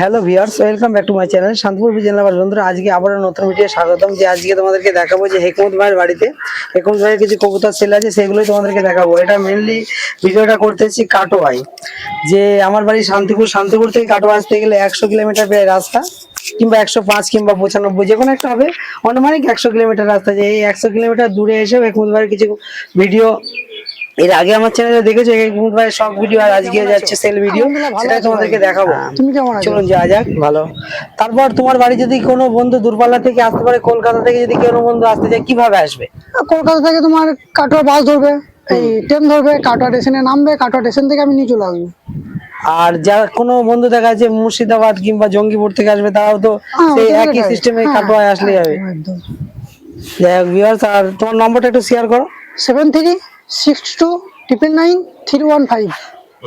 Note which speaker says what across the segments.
Speaker 1: Hello viewers welcome back to my channel Shantapur Bijendrabad বন্ধুরা, আজকে আবারও নতুন ভিডিও স্বাগতম যে আজকে তোমাদেরকে দেখাবো যে হেকমত ভাইয়ের বাড়িতে হেকমত ভাইয়ের কিছু কবুতর সেল আছে, সেগুলোই তোমাদেরকে দেখাবো। এটা মেনলি ভিডিওটা করতেছি কাটোয়াই যে আমার বাড়ি শান্তিপুর। শান্তিপুর থেকে কাটোয়া আসতে গেলে একশো কিলোমিটার প্রায় রাস্তা, কিংবা একশো পাঁচ কিংবা পঁচানব্বই, যে কোনো একটা হবে। অনুমানিক একশো কিলোমিটার রাস্তা, যে এই একশো কিলোমিটার দূরে এসেও হেকমত ভাইয়ের কিছু ভিডিও এর আগে আমার চ্যানেলে দেখেছ? হেকমত ভাইয়ের সব ভিডিও আর আজকে যাচ্ছে সেল ভিডিও সেটা তোমাদেরকে দেখাবো।
Speaker 2: তুমি কেমন আছো?
Speaker 1: চলুন যাওয়া যাক ভালো। তারপর তোমার বাড়ি যদি কোনো বন্ধু দূরপাল্লা থেকে আসতে পারে কলকাতা থেকে যদি কোনো বন্ধু আসতে চায় কীভাবে আসবে?
Speaker 2: কলকাতা থেকে তোমার কাটোয়া বাস ধরবে এই ট্রেন ধরবে কাটোয়া স্টেশনে নামবে কাটোয়া স্টেশন থেকে আমি নিয়ে চলে আসব।
Speaker 1: আর যারা কোনো বন্ধু দেখা যাচ্ছে মুর্শিদাবাদ কিংবা জঙ্গিপুর থেকে আসবে তারাও তো
Speaker 2: হ্যাঁ,
Speaker 1: সেই একই সিস্টেমে
Speaker 2: হ্যাঁ,
Speaker 1: কাটোয়ায় আসলে যাবে। যাই হোক viewers, আর তোমার নম্বরটা একটু শেয়ার করো।
Speaker 2: Seven three six two triple nine three one five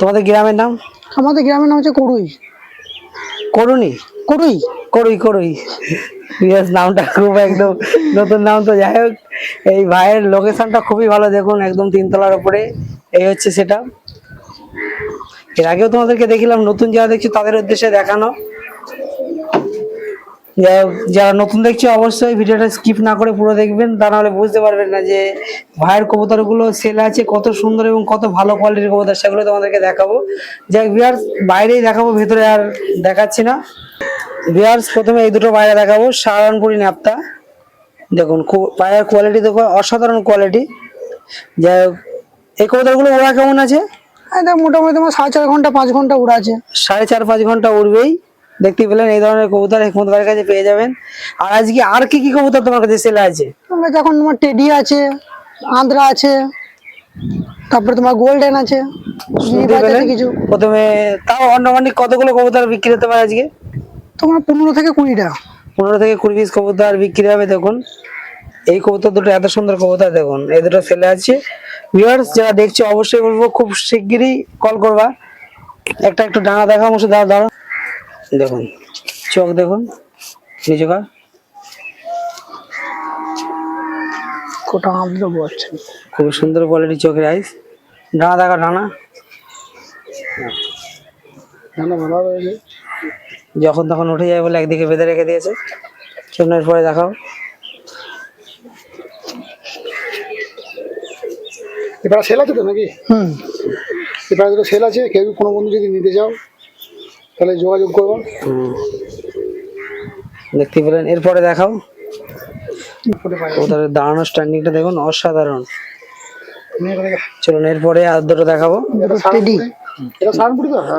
Speaker 1: তোমাদের গ্রামের নাম?
Speaker 2: আমাদের গ্রামের নাম হচ্ছে করুই
Speaker 1: করুনি
Speaker 2: করুই
Speaker 1: করুই করুই বিয়াস নামটা খুব একদম নতুন নাম তো। যাই হোক এই ভাইয়ের লোকেশনটা খুবই ভালো দেখুন একদম তিনতলার উপরে। এই হচ্ছে সেটা এর আগেও তোমাদেরকে দেখিলাম নতুন যারা দেখছি তাদের উদ্দেশ্যে দেখানো। যারা নতুন দেখছ অবশ্যই ভিডিওটা স্কিপ না করে পুরো দেখবেন তা নাহলে বুঝতে পারবেন না যে ভাইয়ের কবুতরগুলো সেল আছে কত সুন্দর এবং কত ভালো কোয়ালিটির কবুতর সেগুলো তোমাদেরকে দেখাবো। যাই বিয়ার বাইরেই দেখাবো ভেতরে আর দেখাচ্ছি না। বিয়ার্স প্রথমে এই দুটো বাইরে দেখাবো সাহারানপুরি ন্যাপটা। দেখুন পায়ের কোয়ালিটি দেখো অসাধারণ কোয়ালিটি যাই হোক এই কবুতরগুলো ওরা কেমন আছে?
Speaker 2: মোটামুটি তোমার সাড়ে চার ঘণ্টা পাঁচ ঘণ্টা উড়া আছে
Speaker 1: সাড়ে চার পাঁচ ঘণ্টা উড়বেই। দেখতে পেলেন এই ধরনের কবুতর হেকমত ভাইয়ের কাছে পেয়ে যাবেন। আর আজকে আর কি কি কবুতর তোমার কাছে সেলে আছে?
Speaker 2: আমার এখন তোমার টেডি আছে আন্দ্রা আছে তারপরে তোমার গোল্ডেন আছে কিছু।
Speaker 1: প্রথমে তাও অন্যমানিক কতগুলো কবুতর বিক্রি হতে পারে আজকে?
Speaker 2: তোমার পনেরো থেকে কুড়িটা
Speaker 1: পনেরো থেকে কুড়ি পিস কবুতর বিক্রি হবে দেখুন। এই কবুতর দুটো এত সুন্দর কবুতর দেখুন। এই দুটো সেলে আছে। ভিউয়ার্স যারা দেখছ অবশ্যই বলব খুব শিগগিরই কল করবা। একটা একটু ডানা দেখা মুসে দাও দাও দেখুন চোখ দেখুন নিচে কর
Speaker 2: কোটা আমাদের বলছে
Speaker 1: খুবই সুন্দর কোয়ালিটি চোখের আইস ডানা দেখা ডানা।
Speaker 2: ভালো রয়েছে
Speaker 1: যখন তখন উঠে যায় বলে একদিকে বেঁধে রেখে দিয়েছে। চলুন পরে দেখাও।
Speaker 3: এবার সেল আছে তো নাকি?
Speaker 2: হুম।
Speaker 3: এবার দুটো সেল আছে কেউ কোনো বন্ধু যদি নিতে চাও তাহলে যোগাযোগ করব।
Speaker 1: দেখতে পেলেন। এরপরে দেখাও। ওদের দাঁড়ানোর স্ট্যান্ডিংটা দেখুন অসাধারণ। চলুন এরপরে আর দুটো দেখাবো।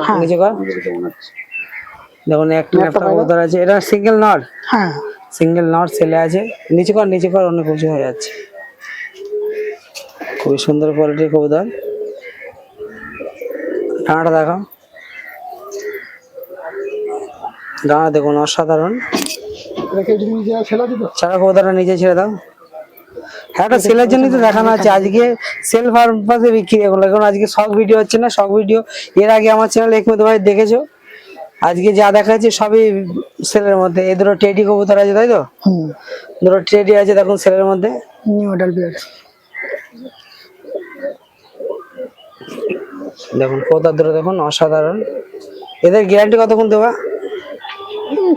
Speaker 3: হ্যাঁ।
Speaker 1: নিচে কর দেখুন একটা কবুতর আছে। এটা সিঙ্গেল নট
Speaker 2: হ্যাঁ।
Speaker 1: সিঙ্গেল নট ছেলে আছে। নিচে কর নিচে কর অনেক উঁচু হয়ে যাচ্ছে। খুবই সুন্দর কোয়ালিটির কবুতর। ডানাটা দেখাও। ডানা দেখুন অসাধারণ। চারা কবুতরটা নিচে ছেড়ে দাও। হ্যাঁ এটা সেলের জন্যই তো দেখানো আছে। আজকে সেল পারপাসে বিক্রি এগুলো এখন আজকে শখ ভিডিও হচ্ছে না? শখ ভিডিও এর আগে আমার চ্যানেল একমত ভাই দেখেছ? আজকে যা দেখা যাচ্ছে সবই সেলের মধ্যে। এই দুটো টেডি কবুতর আছে তাই তো? দুটো টেডি আছে দেখুন সেলের মধ্যে।
Speaker 2: নিউ অর্ডার বিয়ার
Speaker 1: দেখুন কবুতর দুটো দেখুন অসাধারণ। এদের গ্যারান্টি কতক্ষণ দেবা?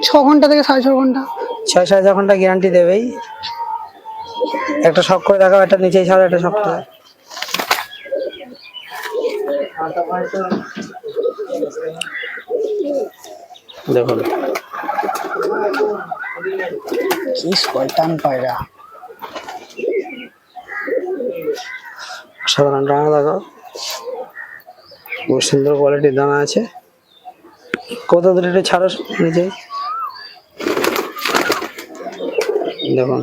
Speaker 2: ছ ঘণ্টা থেকে সাড়ে ছ ঘণ্টা।
Speaker 1: ছয় সাড়ে ছ ঘণ্টা গ্যারান্টি দেবেই। একটা শখ করে দেখাও একটা নিচেই ছাড়ো একটা শখ করে। দেখুন।
Speaker 2: কি শয়তান পায়রা।
Speaker 1: সাধারণ ডানা দেখো খুব সুন্দর কোয়ালিটির দানা আছে। কত দূরে ছাড়ো নিচে। দেখুন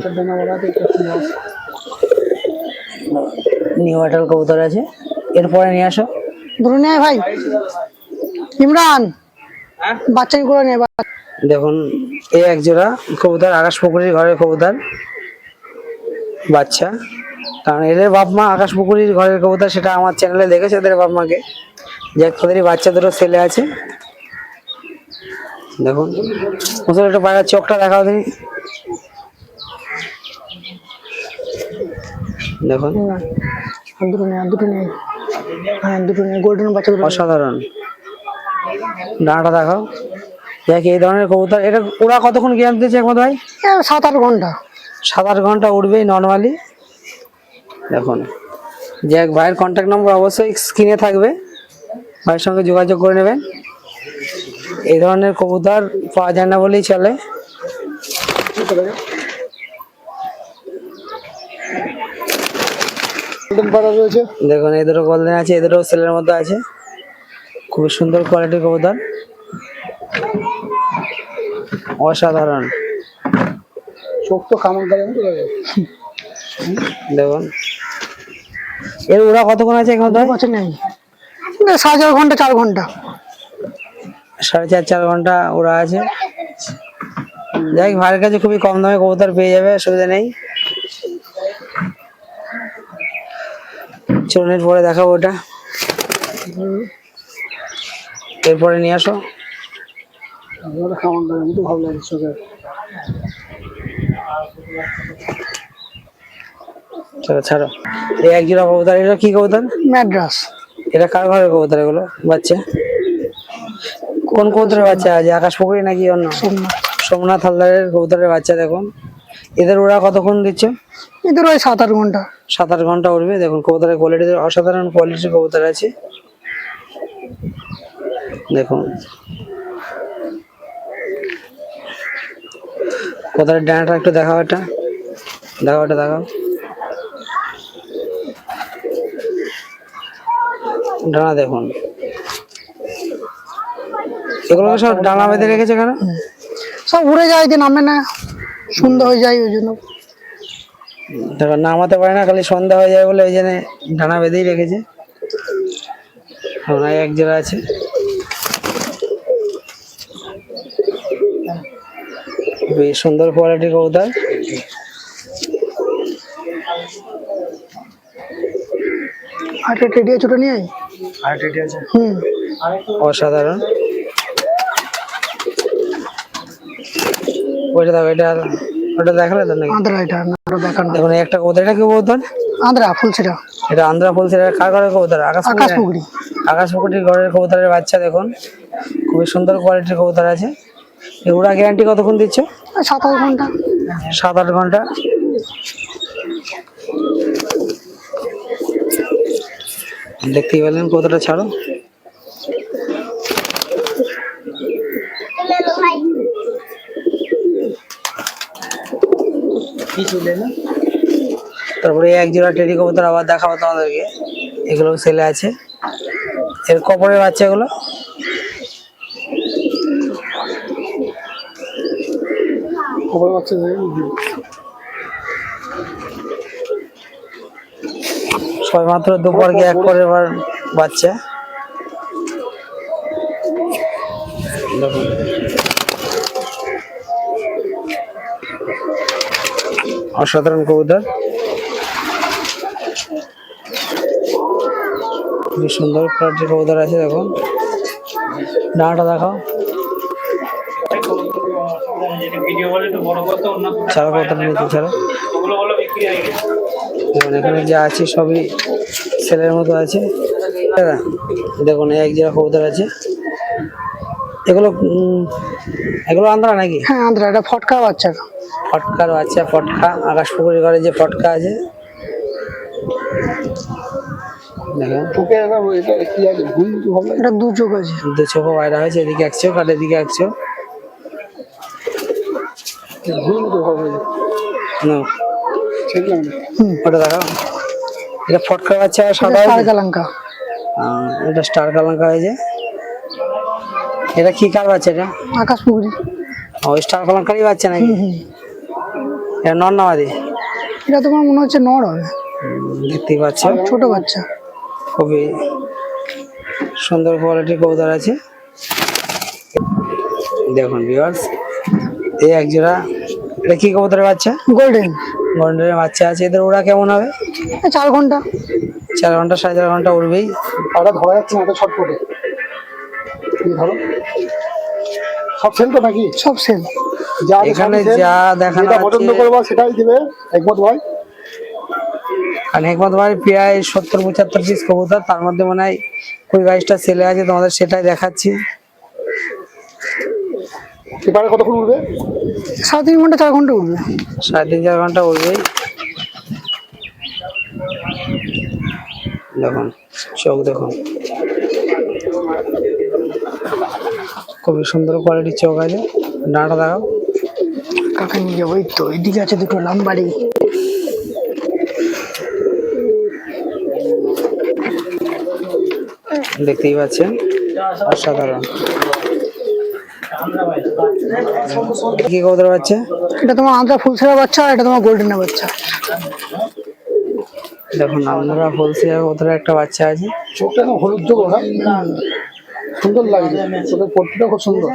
Speaker 1: নিউ আটাল কবুতর আছে। এরপরে নিয়ে আসো।
Speaker 2: ধরে ভাই। ইমরান। বাচ্চা করে নেয় বা-
Speaker 1: দেখুন এই এক জোড়া কবুতর আকাশ পুকুরির ঘরের কবুতর। বাচ্চা। কারণ এদের বাপ মা আকাশ পুকুরির ঘরের কবুতর সেটা আমার চ্যানেলে দেখেছে এদের বাপ মাকে। যে তোদেরই বাচ্চা দুটো ছেলে আছে। দেখুন মুসল একটু পায়রা চোখটা দেখাও তুমি দেখুন।
Speaker 2: দুটো নেই দুটো নেই। হ্যাঁ দুটো নেই গোল্ডেন বাচ্চা
Speaker 1: অসাধারণ। ডানাটা দেখ। এই ধরনের কবুতর এটা ওরা কতক্ষণ একমত ভাই?
Speaker 2: সাত আট ঘণ্টা।
Speaker 1: সাত আট ঘণ্টা উঠবেই নর্মালি দেখুন। ভাইয়ের কন্ট্যাক্ট নম্বর অবশ্যই স্ক্রিনে থাকবে। ভাইয়ের সঙ্গে যোগাযোগ করে নেবেন। এই ধরনের কবুতর পাওয়া যায় না বলেই চলে।
Speaker 3: গোল্ডেন পাড়া রয়েছে।
Speaker 1: দেখুন এই দুটো গোল্ডেন আছে এদেরও সেলের মধ্যে আছে। খুবই সুন্দর কোয়ালিটির কবুতর। অসাধারণ।
Speaker 3: চোখ তো কামড় দেয় মতো লাগে।
Speaker 1: দেখুন। এর ওরা কতক্ষণ আছে এখন
Speaker 2: বছর নেই। সাড়ে চার ঘণ্টা চার ঘণ্টা।
Speaker 1: সাড়ে চার চার ঘণ্টা ওরা আছে। যাই ভাইয়ের কাছে খুবই কম দামে কবুতর পেয়ে যাবে অসুবিধা নেই। চলুন এরপরে দেখাবো ওটা। এরপরে নিয়ে আসো।
Speaker 3: আমার কামড় দেয় ভালো লাগে চোখে।
Speaker 1: চলো ছাড়ো। এই এক জোড়া কবুতর এটা কি কবুতর?
Speaker 2: ম্যাড্রাস।
Speaker 1: এটা কার ঘরের কবুতর এগুলো বাচ্চা? কোন কবুতরের বাচ্চা? আছে আকাশ পুকুরি নাকি অন্য?
Speaker 2: সোমনাথ
Speaker 1: হালদারের কবুতরের বাচ্চা দেখুন। এদের ওরা কতক্ষণ দিচ্ছে?
Speaker 2: এদের ওই সাত আট ঘণ্টা।
Speaker 1: সাত আট ঘণ্টা উঠবে। দেখুন কবুতরের কোয়ালিটি অসাধারণ কোয়ালিটির কবুতর আছে। দেখুন। কবুতরের ডানাটা একটু দেখাও এটা দেখাও এটা দেখাও। ডানা দেখুন। এগুলোকে সব ডানা বেঁধে রেখেছে কেন?
Speaker 2: সব উড়ে যায় যে নামে না। সুন্দর হয়ে যায় ওই জন্য।
Speaker 1: দেখো নামাতে পারে না খালি সন্ধ্যা হয়ে যায় বলে ওই জন্য ডানা বেঁধেই রেখেছে। ওনার এক জোড়া আছে। বেশ সুন্দর কবুতর
Speaker 2: টেডিয়া ছোট নিয়ে
Speaker 1: আছে?
Speaker 2: হুম।
Speaker 1: অসাধারণ। ওইটা দেখো এটা ওটা দেখালে তো নাকি?
Speaker 2: আন্দ্রা এটা আরও দেখানো।
Speaker 1: দেখুন একটা কবুতর এটা কি কবুতর?
Speaker 2: আন্দ্রা ফুল সেটা
Speaker 1: এটা আন্ধ্রা ফুলছে কার ঘরের কবুতর? আকাশ
Speaker 2: আকাশ
Speaker 1: পুকুরের?
Speaker 2: পুকুরি।
Speaker 1: আকাশ পুকুরটির ঘরের কবুতরের বাচ্চা দেখুন। খুবই সুন্দর কোয়ালিটির কবুতর আছে। এগুলা গ্যারান্টি কতক্ষণ দিচ্ছে?
Speaker 2: সাত আট ঘণ্টা।
Speaker 1: সাত আট ঘণ্টা। দেখতেই পেলেন কতটা ছাড়ো। তারপরে এক জোড়া টেডি কবুতর আবার দেখাবো তোমাদেরকে। এগুলো ছেলে আছে। এর কপরের বাচ্চাগুলো?
Speaker 3: পাচ্ছে যে
Speaker 1: ছয় মাত্র দুপুরকে এক করে এবার বাচ্চা। অসাধারণ কবুতর সুন্দর কোয়ালিটির কবুতর আছে দেখুন। ডানাটা দেখাও। ছাড়া ছাড়া এখানে যা আছে সবই মতো আছে। দেখুন এক জায়গা কবুতর আছে এগুলো এগুলো আন্ধ্রা নাকি?
Speaker 2: হ্যাঁ আন্দ্রা এটা ফটকা বাচ্চা।
Speaker 1: ফটকার বাচ্চা ফটকা। আকাশ পুকুরের ঘরে যে ফটকা আছে।
Speaker 3: একটা এটা
Speaker 2: দু চোখ আছে।
Speaker 1: দু চোখ বাইরে হয়েছে এদিকে এক চোখ আর এদিকে এক চোখ। না, ওটা দেখাও এটা ফটকার বাচ্চা সাদা
Speaker 2: কালাঙ্কা।
Speaker 1: এটা স্টার কালাঙ্কা হয়েছে। এটা কি কার বাচ্চা এটা?
Speaker 2: আকাশ পুকুরি
Speaker 1: ও স্টার কালাঙ্কারই বাচ্চা নাকি?
Speaker 2: হুম হুম।
Speaker 1: এটা নন্নাবাদি
Speaker 2: এটা তোমার মনে হচ্ছে নর হবে।
Speaker 1: দেখতেই পাচ্ছ।
Speaker 2: ছোট বাচ্চা।
Speaker 1: খুবই সুন্দর কোয়ালিটির কবুতর আছে। দেখুন ভিউয়ার্স এই এক জোড়া এটা কি কবুতরের বাচ্চা?
Speaker 2: গোল্ডেন
Speaker 1: গোল্ডেনের বাচ্চা আছে। এদের ওরা কেমন হবে?
Speaker 2: চার ঘণ্টা।
Speaker 1: চার ঘণ্টা সাড়ে চার ঘণ্টা উঠবেই
Speaker 3: পাটা ধরা যাচ্ছে না এত ছটফটে ধরো। সব সেল তো নাকি?
Speaker 2: সব সেল।
Speaker 3: যা
Speaker 1: এখানে যা দেখানো
Speaker 3: যেটা পছন্দ করব সেটাই দিবে একমত ভাই?
Speaker 1: আর হেকমত ভাই প্রায় সত্তর পঁচাত্তর পিস কবুতর তার মধ্যে মনে হয় কুড়ি বাইশটা ছেলে আছে তোমাদের সেটাই দেখাচ্ছি।
Speaker 3: এবারে কতক্ষণ উঠবে?
Speaker 2: সাড়ে তিন ঘণ্টা চার ঘণ্টা উঠবে।
Speaker 1: সাড়ে তিন চার ঘণ্টা উঠবেই। দেখুন চোখ দেখুন। খুবই সুন্দর কোয়ালিটির চোখ আছে। ডাঁটা দেখাও।
Speaker 2: কাকা নিয়ে যাব এই তো এদিকে আছে দুটো লাম্বারি
Speaker 1: দেখতেই পাচ্ছেন অসাধারণ। কি কবুতর বাচ্চা?
Speaker 2: এটা তোমার আন্দ্রা ফুলসেরা বাচ্চা আর এটা তোমার গোল্ডেনের বাচ্চা।
Speaker 1: দেখুন আমরা বলছি কবুতর একটা বাচ্চা আছে।
Speaker 3: চোখটা হলুদ চোখ ওরা সুন্দর লাগছে চোখের পট্টিটা খুব সুন্দর।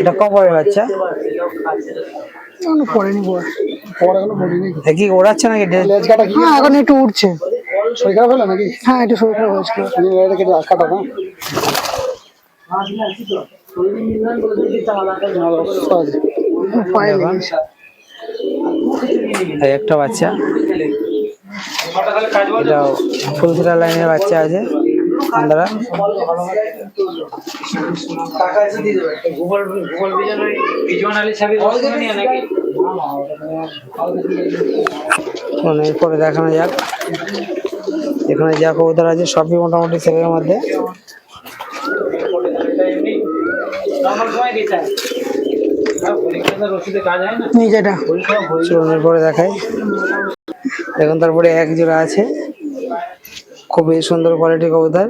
Speaker 1: এটা কপরের বাচ্চা?
Speaker 2: পড়েনি পড়ে
Speaker 1: কি ওড়াচ্ছে নাকি?
Speaker 3: লেজ কাটা কি?
Speaker 2: হ্যাঁ এখন একটু উঠছে
Speaker 3: শরীর খারাপ হলো নাকি?
Speaker 2: হ্যাঁ একটু শরীর খারাপ হয়েছিল।
Speaker 3: কেটে কাটা না
Speaker 1: এই একটা বাচ্চা। এটা ফুলসিরা লাইনের বাচ্চা আছে। আমরা মানে এরপরে দেখানো যাক। এখানে যা কবুতর আছে, সবই মোটামুটি সেলের মধ্যে।
Speaker 2: নিজেটা
Speaker 1: চলুন, এরপরে দেখাই। দেখুন, তারপরে এক জোড়া আছে। খুবই সুন্দর কোয়ালিটি কবুতর।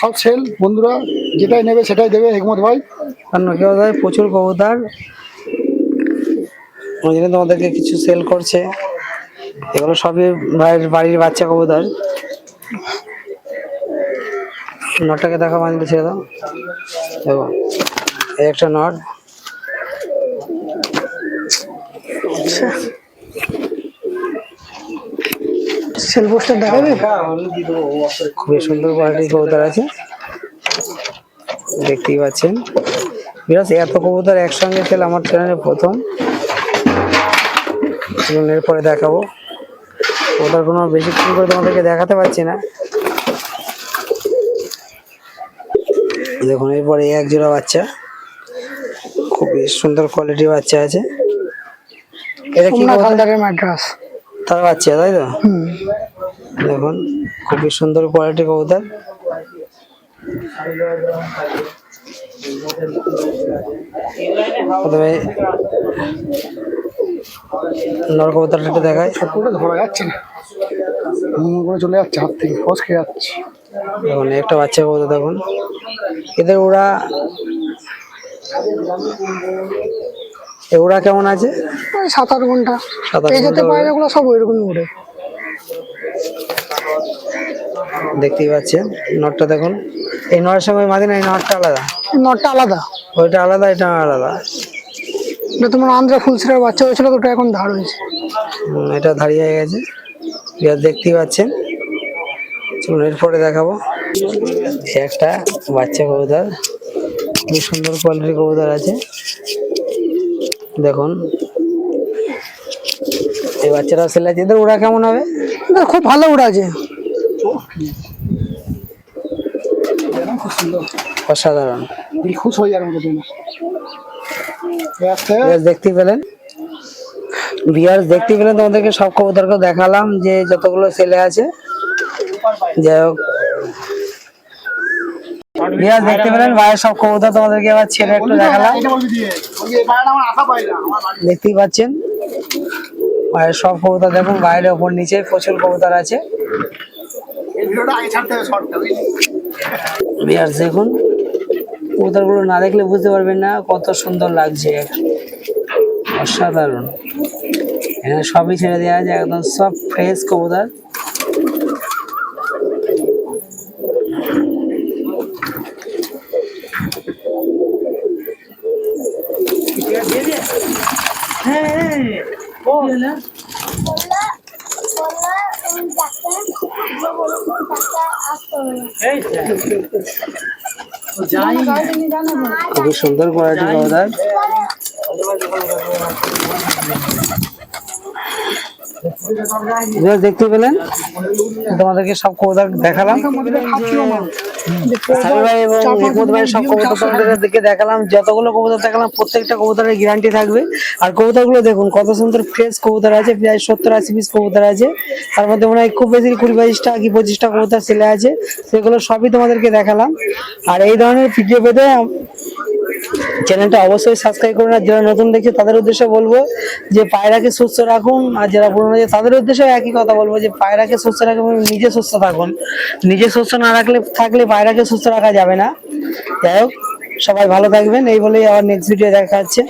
Speaker 3: সব সেল বন্ধুরা যেটাই নেবে সেটাই দেবে হেকমত ভাই।
Speaker 1: অন্য কেউ দেয় প্রচুর কবুতর। ওই জন্য তোমাদেরকে কিছু সেল করছে। এগুলো সবই ভাইয়ের বাড়ির বাচ্চা কবুতর। নটটাকে দেখা বাঁধলে ছেড়ে দাও। দেখো এই একটা নট।
Speaker 2: সেল পোস্টার দেখাবে?
Speaker 1: খুবই সুন্দর কোয়ালিটির কবুতর আছে। দেখতেই পাচ্ছেন। বিরাজ এত কবুতর একসঙ্গে খেলে আমার চ্যানেলে প্রথম। এরপরে দেখাবো। কবুতর কোনো বেশিক্ষণ করে তোমাদেরকে দেখাতে পারছি না। দেখুন এরপরে এক জোড়া বাচ্চা। খুবই সুন্দর কোয়ালিটির বাচ্চা আছে। এটা কি?
Speaker 2: হালদারের
Speaker 1: তার বাচ্চা তাই তো? দেখুন খুবই সুন্দর কোয়ালিটি কবুতর। প্রথমে নর কবুতরটা একটু দেখায়
Speaker 3: ধরা যাচ্ছে না। করে চলে যাচ্ছে হাত থেকে ফস খেয়ে যাচ্ছে।
Speaker 1: দেখুন একটা বাচ্চা কবুতর দেখুন। এদের ওরা কেমন আছে?
Speaker 2: সাত আট
Speaker 1: ঘণ্টা।
Speaker 2: এই যাতে পায়রাগুলো সব ওইরকমই উড়ে
Speaker 1: দেখতেই পাচ্ছেন নটটা দেখুন। এই নরের সঙ্গে মাদিনা এই নটটা আলাদা?
Speaker 2: নটটা আলাদা।
Speaker 1: ওইটা আলাদা এটা আলাদা।
Speaker 2: এটা তোমার আন্দ্রা ফুলসেরার বাচ্চা হয়েছিল দুটো এখন ধার হয়েছে।
Speaker 1: এটা দাঁড়িয়ে হয়ে গেছে। এবার দেখতেই পাচ্ছেন। চলুন এরপরে দেখাবো। একটা বাচ্চা কবুতর। খুব সুন্দর কোয়ালিটির কবুতর আছে। দেখুন। এই বাচ্চারা সেল আছে এদের ওরা কেমন হবে?
Speaker 2: খুব ভালো উড়ে আছে
Speaker 1: অসাধারণ।
Speaker 3: খুশ হয়ে যাওয়ার তুমি
Speaker 1: পেলেন? বিয়ার্স দেখতেই পেলেন, তোমাদেরকে সব কবুতরকে দেখালাম যে যতগুলো ছেলে আছে। যাই হোক। বিয়ার্স দেখতে পেলেন, ভাইয়ের সব কবুতর তোমাদেরকে আবার ছেড়ে একটু দেখালাম। দেখতেই পাচ্ছেন, ভাইয়ের সব কবুতর দেখুন বাইরে ওপর নিচে প্রচুর কবুতর আছে।
Speaker 3: ভিডিওটা আগে ছাড়তে হবে শর্টটা
Speaker 1: দেখুন। কবুতরগুলো না দেখলে বুঝতে পারবেন না কত সুন্দর লাগছে। অসাধারণ। এখানে সবই ছেড়ে দেওয়া আছে একদম সব ফ্রেশ কবুতর। খুবই সুন্দর কোয়ালিটি পাওয়া বিয়ার্স দেখতে পেলেন, তোমাদেরকে সব কবুতর দেখালাম। দেখালাম। যতগুলো দেখালাম, প্রত্যেকটা গ্যারান্টি থাকবে। আর দেখুন, কত সুন্দর ফ্রেশ আছে, প্রায় সত্তর আছে। তার মধ্যে খুব বেশি কুড়ি বাইশটা কি পঁচিশটা ছেলে আছে। সেগুলো সবই তোমাদেরকে দেখালাম। আর এই ধরনের ভিডিও পেতে চ্যানেলটা অবশ্যই সাবস্ক্রাইব করুন আর যারা নতুন দেখছে, তাদের উদ্দেশ্যে বলব যে পায়রাকে সুস্থ রাখুন আর যারা পুরনো তাদের উদ্দেশ্যে একই কথা বলব যে পায়রাকে সুস্থ রাখুন নিজে সুস্থ থাকুন। নিজে সুস্থ না রাখলে, থাকলে পায়রাকে সুস্থ রাখা যাবে না। যাই হোক, সবাই ভালো থাকবেন। এই বলেই আবার নেক্সট ভিডিও দেখা হচ্ছে।